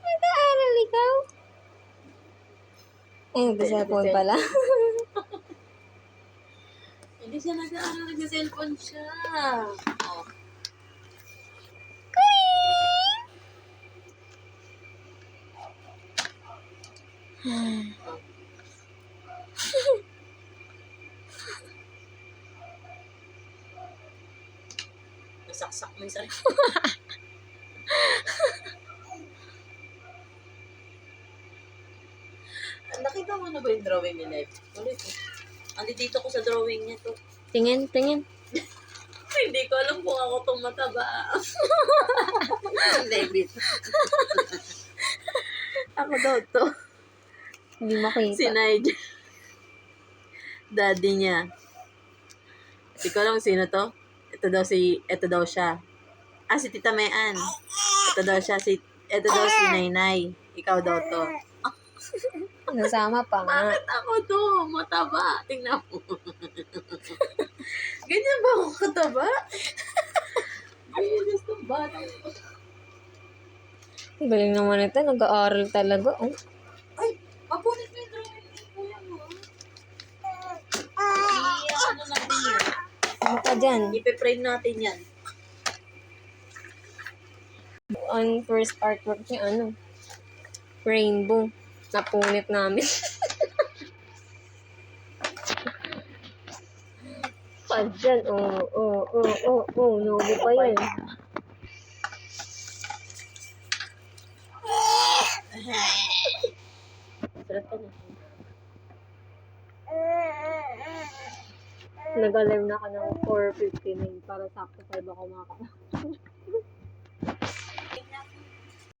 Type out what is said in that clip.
Nag-aaral ikaw? Ay, nag-cellphone pala. Hindi siya nag-aaral, nag-cellphone siya. Oh. Nasaksak mo yung sarili. Nakita mo na ba yung drawing ni Lev? Ulit eh. Andi dito ko sa drawing niya to. Tingin, tingin. Hindi ko alam kung ako itong mataba. David. ako daw to. Hindi makita. Si Nigel. Daddy niya. Hindi ko alam sino to. Ito daw si, ito daw siya. Ah, si Tita Mayan. Ito daw siya, si, ito daw si Nainay. Ikaw daw to. Nasama pa nga. Bakit ako to? Mataba. Tingnan mo. Ganyan ba ako kataba? Ganyan gusto ba? Galing naman ito. Nag-aaral talaga. Oh. Ay, mapunit mo yung drawing ni kuya mo. I-ano natin yan. Ano ka dyan? Ipe-frame natin yan. Ang first artwork niya, ano? Rainbow. Napunit namin. pa dyan. Oo, oo, oo, oo, oo. Nobo pa yun. Nag-alarm na ka ng 4.59 para sakto 5 ako makaka.